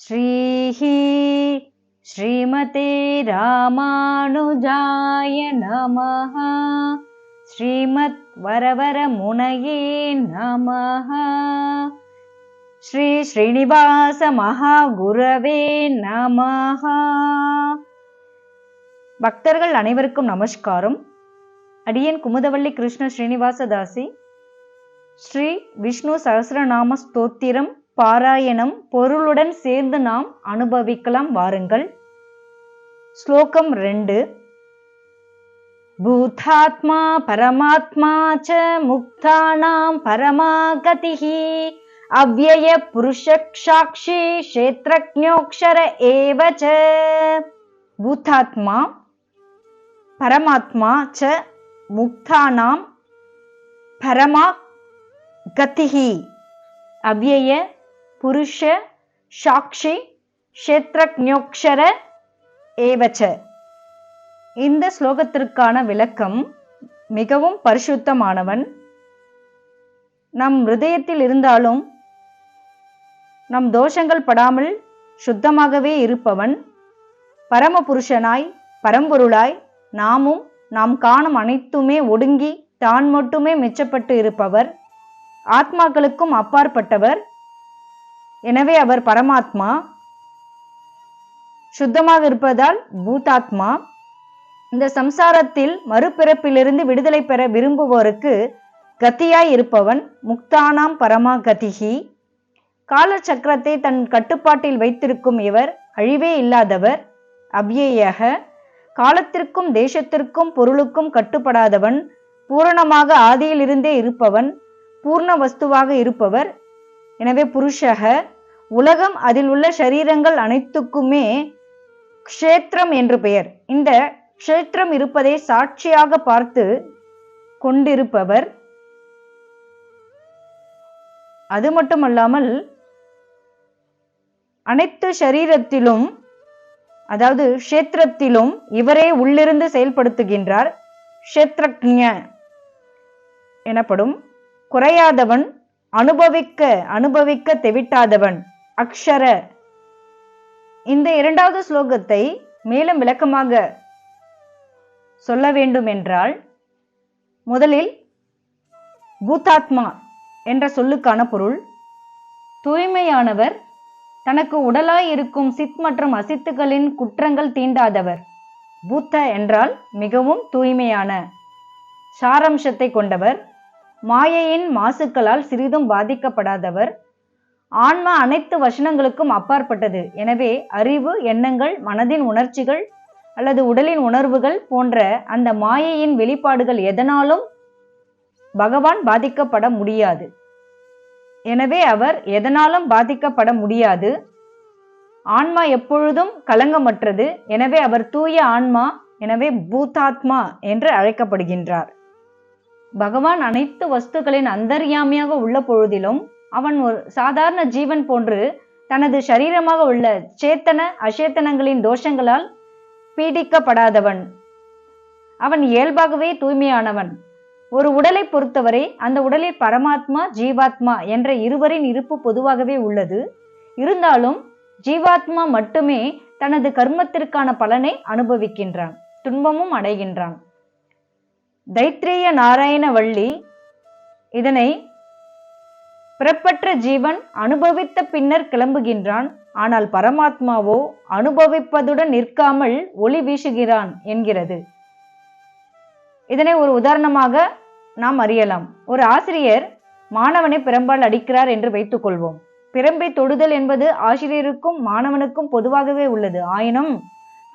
श्रीः श्रीमते रामानुजाय नमः श्रीमद्वरवरमुनये नमः ஸ்ரீ ஸ்ரீனிவாச மகாகுரவே நமஹ பக்தர்கள் அனைவருக்கும் நமஸ்காரம் அடியேன் குமுதவள்ளி கிருஷ்ண ஸ்ரீனிவாசதாசி ஸ்ரீ விஷ்ணு சகசிரநாம ஸ்தோத்திரம் பாராயணம் பொருளுடன் சேர்ந்து நாம் அனுபவிக்கலாம் வாருங்கள். ஸ்லோகம் ரெண்டு. பூதாத்மா பரமாத்மா ச முக்தானாம் பரமாகதிஹி. அவ்வய புருஷக்ஷாட்சி கஷேத்ரஜோக்ஷர ஏவச்ச ச. பூதாத்மா பரமாத்மா ச முக்தானாம் பரமா கதிஹி அவ்வய புருஷ சாட்சி க்ஷேத்ரக்ஞோக்ஷர ஏவச்ச. இந்த ஸ்லோகத்திற்கான விளக்கம் மிகவும் பரிசுத்தமானவன். நம் ஹிருதயத்தில் இருந்தாலும் நம் தோஷங்கள் படாமல் சுத்தமாகவே இருப்பவன். பரமபுருஷனாய் பரம்பொருளாய் நாமும் நாம் காணும் அனைத்துமே ஒடுங்கி தான் மட்டுமே மிச்சப்பட்டு இருப்பவர். ஆத்மாக்களுக்கும் அப்பாற்பட்டவர். எனவே அவர் பரமாத்மா. சுத்தமாக இருப்பதால் பூதாத்மா. இந்த சம்சாரத்தில் மறுபிறப்பிலிருந்து விடுதலை பெற விரும்புவோருக்கு கத்தியாய் இருப்பவன் முக்தானாம் பரமா கதிகி கால சக்கரத்தை தன் கட்டுப்பாட்டில் வைத்திருக்கும் இவர் அழிவே இல்லாதவர் அவ்யேயாக. காலத்திற்கும் தேசத்திற்கும் பொருளுக்கும் கட்டுப்படாதவன் பூரணமாக ஆதியிலிருந்தே இருப்பவன் பூர்ண வஸ்துவாக இருப்பவர் எனவே புருஷக உலகம் அதில் உள்ள சரீரங்கள் அனைத்துக்குமே க்ஷேத்திரம் என்று பெயர். இந்த க்ஷேத்திரம் இருப்பதை சாட்சியாக பார்த்து கொண்டிருப்பவர் அது மட்டுமல்லாமல் அனைத்து சரீரத்திலும் அதாவது க்ஷேத்திரத்திலும் இவரே உள்ளிருந்து செயல்படுத்துகின்றார். க்ஷேத்ரக்ஞ எனப்படும் குறையாதவன் அனுபவிக்க அனுபவிக்க தெவிட்டாதவன். அக்ஷர. இந்த இரண்டாவது ஸ்லோகத்தை மேலும் விளக்கமாக சொல்ல வேண்டும் என்றால் முதலில் பூதாத்மா என்ற சொல்லுக்கான பொருள். தூய்மையானவர் தனக்கு உடலாய் இருக்கும் சித் மற்றும் அசித்துகளின் குற்றங்கள் தீண்டாதவர். பூத்த என்றால் மிகவும் தூய்மையான சாரம்சத்தை கொண்டவர். மாயையின் மாசுக்களால் சிறிதும் பாதிக்கப்படாதவர். ஆன்மா அனைத்து வசனங்களுக்கும் அப்பாற்பட்டது. எனவே அறிவு எண்ணங்கள் மனதின் உணர்ச்சிகள் அல்லது உடலின் உணர்வுகள் போன்ற அந்த மாயையின் வெளிப்பாடுகள் எதனாலும் பகவான் பாதிக்கப்பட முடியாது. எனவே அவர் எதனாலும் பாதிக்கப்பட முடியாது. ஆன்மா எப்பொழுதும் கலங்கமற்றது எனவே அவர் தூய ஆன்மா எனவே பூதாத்மா என்று அழைக்கப்படுகின்றார். பகவான் அனைத்து வஸ்துக்களின் அந்தர்யாமியாக உள்ள பொழுதிலும் அவன் ஒரு சாதாரண ஜீவன் போன்று தனது சரீரமாக உள்ள சேத்தன அசேத்தனங்களின் தோஷங்களால் பீடிக்கப்படாதவன். அவன் இயல்பாகவே தூய்மையானவன். ஒரு உடலை பொறுத்தவரை அந்த உடலில் பரமாத்மா ஜீவாத்மா என்ற இருவரின் இருப்பு பொதுவாகவே உள்ளது. இருந்தாலும் ஜீவாத்மா மட்டுமே தனது கர்மத்திற்கான பலனை அனுபவிக்கின்றான் துன்பமும் அடைகின்றான். தைத்திரிய நாராயணவள்ளி இதனை பிறப்பற்ற ஜீவன் அனுபவித்த பின்னர் கிளம்புகின்றான். ஆனால் பரமாத்மாவோ அனுபவிப்பதுடன் நிற்காமல் ஒளி வீசுகிறான் என்கிறது. இதனை ஒரு உதாரணமாக நாம் அறியலாம். ஒரு ஆசிரியர் மாணவனை பிறம்பால் அடிக்கிறார் என்று வைத்துக் கொள்வோம். தொடுதல் என்பது ஆசிரியருக்கும் மாணவனுக்கும் பொதுவாகவே உள்ளது. ஆயினும்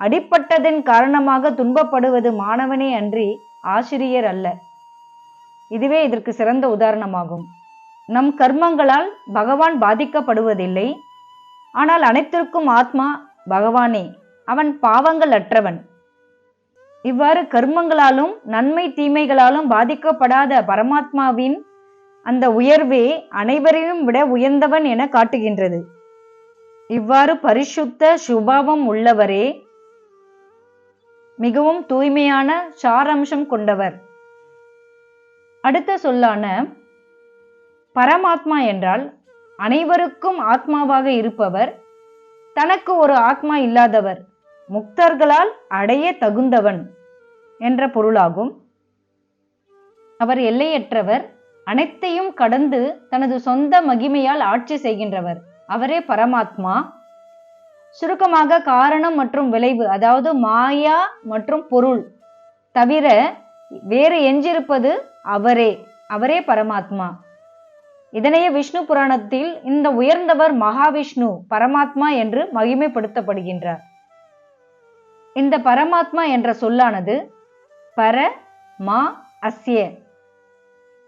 அடிப்பட்டதன் காரணமாக துன்பப்படுவது மாணவனே அன்றி ஆசிரியர் அல்ல. இதுவே இதற்கு சிறந்த உதாரணமாகும். நம் கர்மங்களால் பகவான் பாதிக்கப்படுவதில்லை. ஆனால் அனைத்திற்கும் ஆத்மா பகவானே. அவன் பாவங்கள் அற்றவன். இவ்வாறு கர்மங்களாலும் நன்மை தீமைகளாலும் பாதிக்கப்படாத பரமாத்மாவின் அந்த உயர்வே அனைவரையும் விட உயர்ந்தவன் என காட்டுகின்றது. இவ்வாறு பரிசுத்த சுபாவம் உள்ளவரே மிகவும் தூய்மையான சாரம்சம் கொண்டவர். அடுத்த சொல்லான பரமாத்மா என்றால் அனைவருக்கும் ஆத்மாவாக இருப்பவர் தனக்கு ஒரு ஆத்மா இல்லாதவர் முக்தர்களால் அடைய தகுந்தவன் என்ற பொருளாகும். அவர் எல்லையற்றவர் அனைத்தையும் கடந்து தனது சொந்த மகிமையால் ஆட்சி செய்கின்றவர். அவரே பரமாத்மா. சுருக்கமாக காரணம் மற்றும் விளைவு அதாவது மாயா மற்றும் பொருள் தவிர வேறு எஞ்சிருப்பது அவரே அவரே பரமாத்மா. இதனையே விஷ்ணு புராணத்தில் இந்த உயர்ந்தவர் மகாவிஷ்ணு பரமாத்மா என்று மகிமைப்படுத்தப்படுகின்றார். இந்த பரமாத்மா என்ற சொல்லானது பர மா அஸ்ய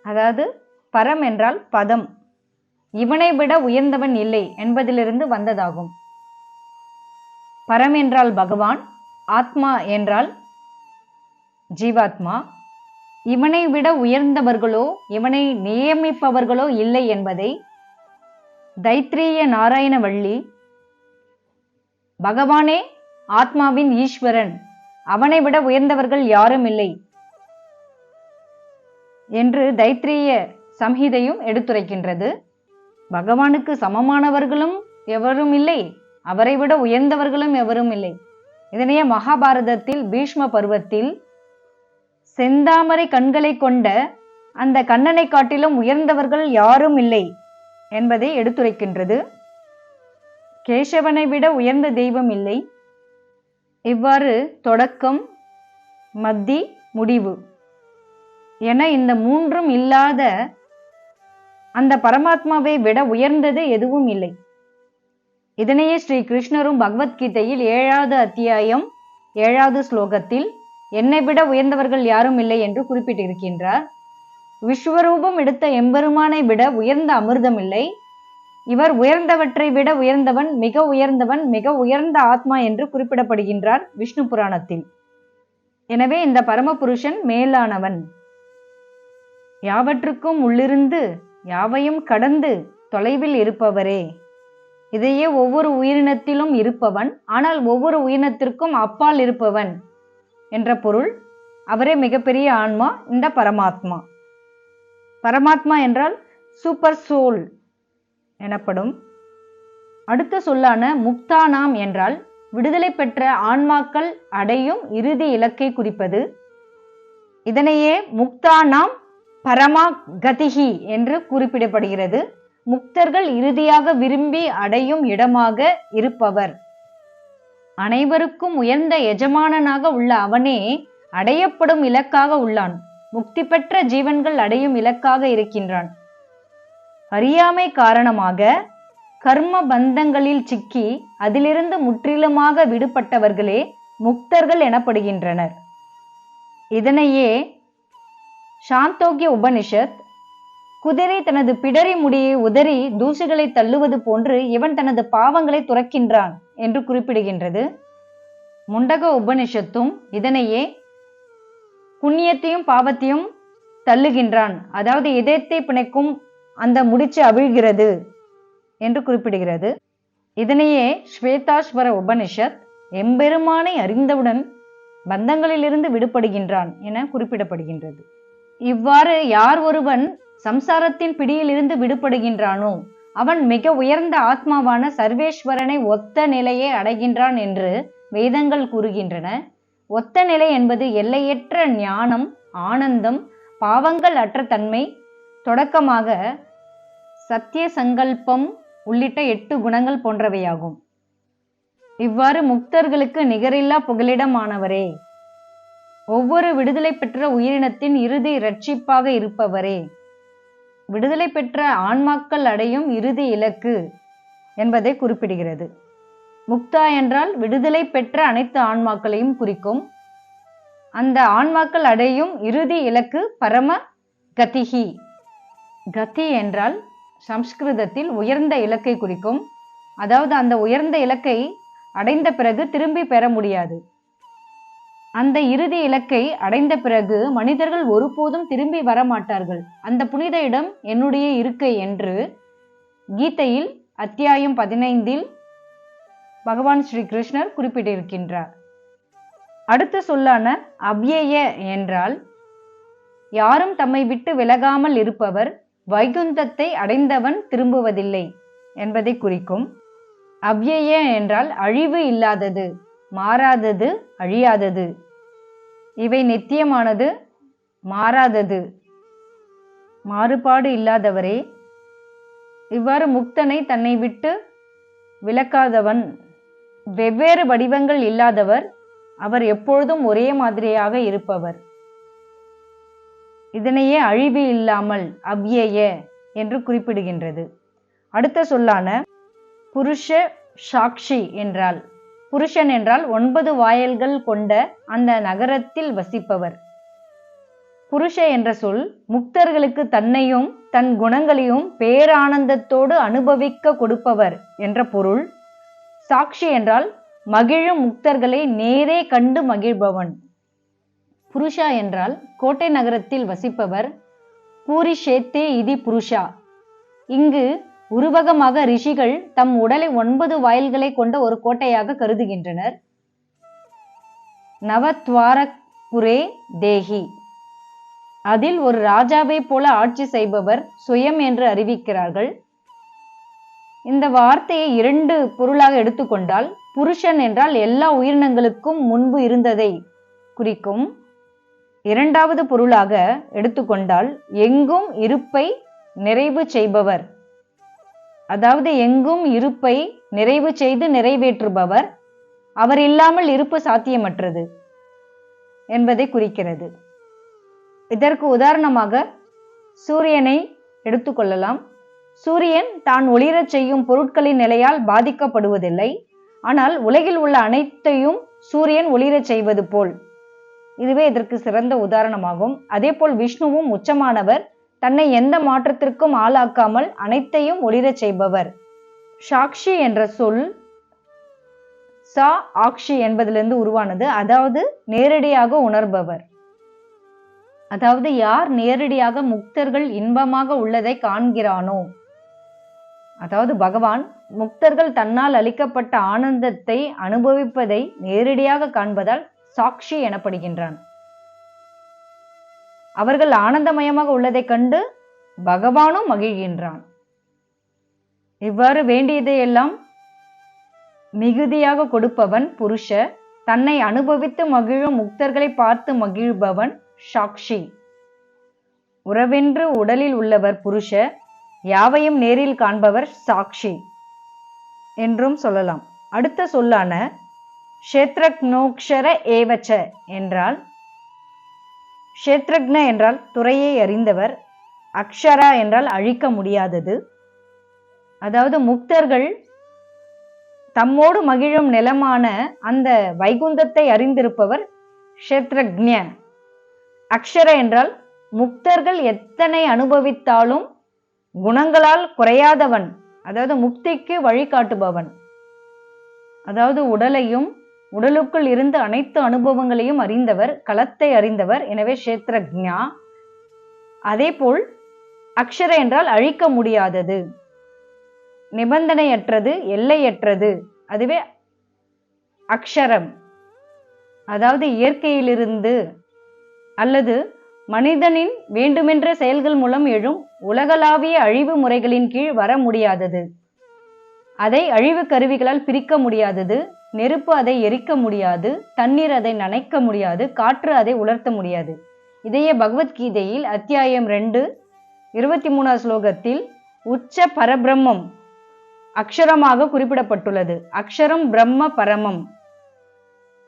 அதாவது பரம் என்றால் பதம். இவனை விட உயர்ந்தவன் இல்லை என்பதிலிருந்து வந்ததாகும். பரம் என்றால் பகவான் ஆத்மா என்றால் ஜீவாத்மா. இவனை விட உயர்ந்தவர்களோ இவனை நியமிப்பவர்களோ இல்லை என்பதை தைத்திரிய நாராயணவள்ளி பகவானே ஆத்மாவின் ஈஸ்வரன் அவனை விட உயர்ந்தவர்கள் யாரும் இல்லை என்று தைத்திரிய சம்ஹிதையும் எடுத்துரைக்கின்றது. பகவானுக்கு சமமானவர்களும் எவரும் இல்லை. அவரை விட உயர்ந்தவர்களும் எவரும் இல்லை. இதனையே மகாபாரதத்தில் பீஷ்ம பருவத்தில் செந்தாமரை கண்களை கொண்ட அந்த கண்ணனை காட்டிலும் உயர்ந்தவர்கள் யாரும் இல்லை என்பதை எடுத்துரைக்கின்றது. கேசவனை விட உயர்ந்த தெய்வம் இல்லை. இவ்வாறு தொடக்கம் மத்தி முடிவு என இந்த மூன்றும் இல்லாத அந்த பரமாத்மாவை விட உயர்ந்தது எதுவும் இல்லை. இதனையே ஸ்ரீ கிருஷ்ணரும் பகவத்கீதையில் ஏழாவது அத்தியாயம் ஏழாவது ஸ்லோகத்தில் என்னை விட உயர்ந்தவர்கள் யாரும் இல்லை என்று குறிப்பிட்டிருக்கின்றார். விஸ்வரூபம் எடுத்த எம்பெருமானை விட உயர்ந்த அமிர்தம் இல்லை. இவர் உயர்ந்தவற்றை விட உயர்ந்தவன் மிக உயர்ந்தவன் மிக உயர்ந்த ஆத்மா என்று குறிப்பிடப்படுகின்றார் விஷ்ணு புராணத்தில். எனவே இந்த பரமபுருஷன் மேலானவன். யாவற்றுக்கும் உள்ளிருந்து யாவையும் கடந்து தொலைவில் இருப்பவரே. இதையே ஒவ்வொரு உயிரினத்திலும் இருப்பவன் ஆனால் ஒவ்வொரு உயிரினத்திற்கும் அப்பால் இருப்பவன் என்ற பொருள் அவரே மிகப்பெரிய ஆன்மா இந்த பரமாத்மா. பரமாத்மா என்றால் சூப்பர் சோல் எனப்படும். அடுத்த சொல்லான முக்தானாம் என்றால் விடுதலை பெற்ற ஆன்மாக்கள் அடையும் இறுதி இலக்கை குறிப்பது. இதனையே முக்தானாம் பரமா கதிகி என்று குறிப்பிடப்படுகிறது. முக்தர்கள் இறுதியாக விரும்பி அடையும் இடமாக இருப்பவர். அனைவருக்கும் உயர்ந்த எஜமானனாக உள்ள அவனே அடையப்படும் இலக்காக உள்ளான். முக்தி பெற்ற ஜீவன்கள் அடையும் இலக்காக இருக்கின்றான். அறியாமை காரணமாக கர்ம பந்தங்களில் சிக்கி அதிலிருந்து முற்றிலுமாக விடுபட்டவர்களே முக்தர்கள் எனப்படுகின்றனர். இதனையே சாந்தோக்கிய உபனிஷத் குதிரை தனது பிடரி முடியை உதறி தூசுகளை தள்ளுவது போன்று இவன் தனது பாவங்களை துறக்கின்றான் என்று குறிப்பிடுகின்றது. முண்டக உபனிஷத்தும் இதனையே புண்ணியத்தையும் பாவத்தையும் தள்ளுகின்றான். அதாவது இதயத்தை பிணைக்கும் அந்த முடிச்சு அவிழ்கிறது என்று குறிப்பிடுகிறது. இதனையே ஸ்வேதாஸ்வர உபனிஷத் எம்பெருமானை அறிந்தவுடன் பந்தங்களிலிருந்து விடுபடுகின்றான் என குறிப்பிடப்படுகின்றது. இவ்வாறு யார் ஒருவன் சம்சாரத்தின் பிடியிலிருந்து விடுபடுகின்றானோ? அவன் மிக உயர்ந்த ஆத்மாவான சர்வேஸ்வரனை ஒத்த நிலையை அடைகின்றான் என்று வேதங்கள் கூறுகின்றன. ஒத்த நிலை என்பது எல்லையற்ற ஞானம் ஆனந்தம் பாவங்கள் அற்ற தன்மை. தொடக்கமாக சத்திய சங்கல்பம் உள்ளிட்ட எட்டு குணங்கள் போன்றவையாகும். இவ்வாறு முக்தர்களுக்கு நிகரில்லா புகலிடமானவரே. ஒவ்வொரு விடுதலை பெற்ற உயிரினத்தின் இறுதி இரட்சிப்பாக இருப்பவரே. விடுதலை பெற்ற ஆன்மாக்கள் அடையும் இறுதி இலக்கு என்பதை குறிப்பிடுகிறது. முக்தா என்றால் விடுதலை பெற்ற அனைத்து ஆன்மாக்களையும் குறிக்கும். அந்த ஆன்மாக்கள் அடையும் இறுதி இலக்கு பரம கதிகி. கதி என்றால் சம்ஸ்கிருதத்தில் உயர்ந்த இலக்கை குறிக்கும். அதாவது அந்த உயர்ந்த இலக்கை அடைந்த பிறகு திரும்பி பெற முடியாது. அந்த இறுதி இலக்கை அடைந்த பிறகு மனிதர்கள் ஒருபோதும் திரும்பி வர மாட்டார்கள் அந்த புனித இடம் என்னுடைய இருக்கை என்று கீதையில் அத்தியாயம் பதினைந்தில் பகவான் ஸ்ரீ கிருஷ்ணர் குறிப்பிட்டிருக்கின்றார். அடுத்த சொல்லான அவ்யய என்றால் யாரும் தம்மை விட்டு விலகாமல் இருப்பவர் வைகுந்தத்தை அடைந்தவன் திரும்புவதில்லை என்பதை குறிக்கும். அவ்யய என்றால் அழிவு இல்லாதது மாறாதது அழியாதது. இவை நித்தியமானது மாறாதது. மாறுபாடு இல்லாதவரே இவ்வாறு முக்தனை தன்னை விட்டு விலக்காதவன். வெவ்வேறு வடிவங்கள் இல்லாதவர் அவர் எப்பொழுதும் ஒரே மாதிரியாக இருப்பவர். இதனையே அழிவு இல்லாமல் அவ்யேய என்று குறிப்பிடுகின்றது. அடுத்த சொல்லான புருஷ சாக்ஷி என்றால் புருஷன் என்றால் ஒன்பது வாயல்கள் கொண்ட அந்த நகரத்தில் வசிப்பவர். புருஷ என்ற சொல் முக்தர்களுக்கு தன்னையும் தன் குணங்களையும் பேரானந்தத்தோடு அனுபவிக்க கொடுப்பவர் என்ற பொருள். சாட்சி என்றால் மகிழும் முக்தர்களை நேரே கண்டு மகிழ்பவன். புருஷா என்றால் கோட்டை நகரத்தில் வசிப்பவர். பூரிஷேத்தே இதி புருஷா. இங்கு உருவகமாக ரிஷிகள் தம் உடலை ஒன்பது வாயில்களை கொண்ட ஒரு கோட்டையாக கருதுகின்றனர். நவத்வாரபுரே தேஹி. அதில் ஒரு ராஜாவை போல ஆட்சி செய்பவர் சுயம் என்று அறிவிக்கிறார்கள். இந்த வார்த்தையை இரண்டு பொருளாக எடுத்துக்கொண்டால் புருஷன் என்றால் எல்லா உயிரினங்களுக்கும் முன்பு இருந்ததை குறிக்கும். இரண்டாவது பொருளாக எடுத்துக்கொண்டால் எங்கும் இருப்பை நிறைவு செய்பவர். அதாவது எங்கும் இருப்பை நிறைவு செய்து நிறைவேற்றுபவர். அவர் இல்லாமல் இருப்பு சாத்தியமற்றது என்பதை குறிக்கிறது. இதற்கு உதாரணமாக சூரியனை எடுத்துக்கொள்ளலாம் சூரியன் தான் ஒளிரச் செய்யும் பொருட்களின் நிலையால் பாதிக்கப்படுவதில்லை. ஆனால் உலகில் உள்ள அனைத்தையும் சூரியன் ஒளிரச் செய்வது போல். இதுவே இதற்கு சிறந்த உதாரணமாகும். அதேபோல் விஷ்ணுவும் உச்சமானவர். தன்னை எந்த மாற்றத்திற்கும் ஆளாக்காமல் அனைத்தையும் ஒளிரச் செய்பவர். சாக்ஷி என்ற சொல் சா ஆக்ஷி என்பதிலிருந்து உருவானது. அதாவது நேரடியாக உணர்பவர். அதாவது யார் நேரடியாக முக்தர்கள் இன்பமாக உள்ளதை காண்கிறானோ? அதாவது பகவான் முக்தர்கள் தன்னால் அளிக்கப்பட்ட ஆனந்தத்தை அனுபவிப்பதை நேரடியாக காண்பதால் சாட்சி எனப்படுகின்றான். அவர்கள் ஆனந்தமயமாக உள்ளதைக் கண்டு பகவானும் மகிழ்கின்றான். இவ்வாறு வேண்டியதையெல்லாம் மிகுதியாக கொடுப்பவன் புருஷ தன்னை அனுபவித்து மகிழும் முக்தர்களை பார்த்து மகிழ்பவன் சாக்ஷி உறவென்று உடலில் உள்ளவர் புருஷ யாவையும் நேரில் காண்பவர் சாக்ஷி என்றும் சொல்லலாம். அடுத்த சொல்லான க்ஷேத்ரக்னோக்ஷர ஏவச்ச என்றால் க்ஷேத்ரக்ன என்றால் துறையை அறிந்தவர் அக்ஷரா என்றால் அழிக்க முடியாதது. அதாவது முக்தர்கள் தம்மோடு மகிழும் நிலமான அந்த வைகுந்தத்தை அறிந்திருப்பவர் க்ஷேத்ரக்ஞ. அக்ஷர என்றால் முக்தர்கள் எத்தனை அனுபவித்தாலும் குணங்களால் குறையாதவன் அதாவது முக்திக்கு வழிகாட்டுபவன். அதாவது உடலையும் உடலுக்குள் இருந்த அனைத்து அனுபவங்களையும் அறிந்தவர் களத்தை அறிந்தவர். எனவே கஷேத்ரஜா அதேபோல் அக்ஷர என்றால் அழிக்க முடியாதது. நிபந்தனையற்றது எல்லையற்றது. அதுவே அக்ஷரம். அதாவது இயற்கையிலிருந்து அல்லது மனிதனின் வேண்டுமென்ற செயல்கள் மூலம் எழும் உலகளாவிய அழிவு முறைகளின் கீழ் வர முடியாதது. அதை அழிவு கருவிகளால் பிரிக்க முடியாதது. நெருப்பு அதை எரிக்க முடியாது தண்ணீர் அதை நனைக்க முடியாது காற்று அதை உலர்த்த முடியாது. இதையே பகவத்கீதையில் அத்தியாயம் ரெண்டு இருபத்தி மூணாவது ஸ்லோகத்தில் உச்ச பரபிரம்மம் அக்ஷரமாக குறிப்பிடப்பட்டுள்ளது. அக்ஷரம் பிரம்ம பரமம்.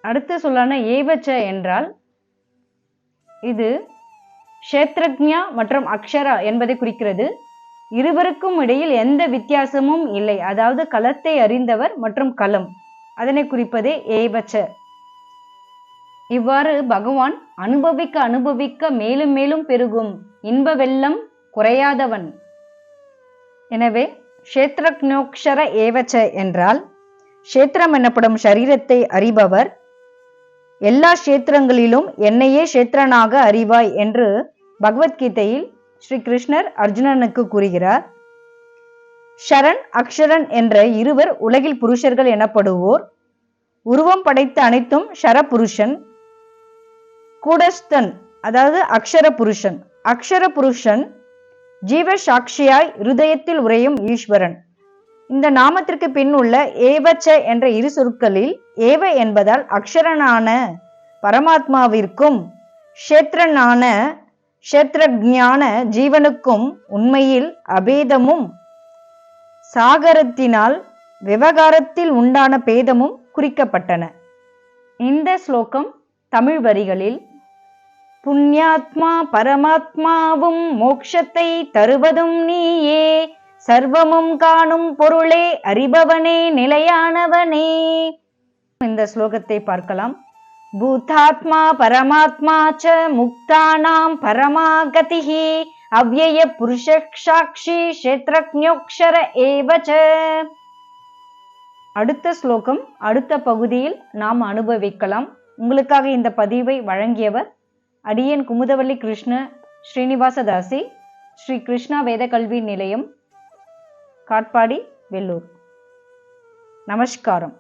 அடுத்த சொல்லான ஏவச்ச என்றால் இது க்ஷேத்ரஜா மற்றும் அக்ஷரா என்பதை குறிக்கிறது. இருவருக்கும் இடையில் எந்த வித்தியாசமும் இல்லை. அதாவது களத்தை அறிந்தவர் மற்றும் களம் அதனை குறிப்பதே ஏவச்ச. இவ்வாறு பகவான் அனுபவிக்க அனுபவிக்க மேலும் மேலும் பெருகும். இன்ப வெள்ளம் குறையாதவன். எனவே க்ஷேத்ரக்னோக்ஷர ஏவச்ச என்றால் க்ஷேத்திரம் எனப்படும் சரீரத்தை அறிபவர். எல்லா கஷேத்திரங்களிலும் என்னையே கஷேத்திரனாக அறிவாய் என்று பகவத்கீதையில் ஸ்ரீ கிருஷ்ணர் அர்ஜுனனுக்கு கூறுகிறார். ஷரண் அக்ஷரன் என்ற இருவர் உலகில் புருஷர்கள் எனப்படுவோர். உருவம் படைத்த அனைத்தும் ஷரபுருஷன். கூடஸ்தன் அதாவது அக்ஷர புருஷன் அக்ஷர புருஷன் ஜீவ சாட்சியாய் இருதயத்தில் உரையும் ஈஸ்வரன். இந்த நாமத்திற்கு பின் உள்ள ஏவச்ச என்ற இரு சொற்களில் ஏவ என்பதால் அக்ஷரனான பரமாத்மாவிற்கும் க்ஷேத்ரனான க்ஷேத்ரஜான ஜீவனுக்கும் உண்மையில் அபேதமும் சாகரத்தினால் விவகாரத்தில் உண்டான பேதமும் குறிக்கப்பட்டன. இந்த ஸ்லோகம் தமிழ் வரிகளில் புண்ணியாத்மா பரமாத்மாவும் மோக்ஷத்தை தருவதும் நீயே சர்வமும் காணும் பொருளே அறிபவனே நிலையானவனே. இந்த ஸ்லோகத்தை பார்க்கலாம். பூதாத்மா பரமாத்மா ச முக்தானாம் பரமாகதிகி அவ்யய புருஷ சாட்சி கஷேத்ரஜோக்ஷர ஏவச்ச அடுத்த ஸ்லோகம் அடுத்த பகுதியில் நாம் அனுபவிக்கலாம். உங்களுக்காக இந்த பதிவை வழங்கியவர் அடியன் குமுதவள்ளி கிருஷ்ண ஸ்ரீனிவாசதாசி ஸ்ரீ கிருஷ்ணா வேத கல்வி நிலையம் காட்பாடி வெள்ளூர் நமஸ்காரம்.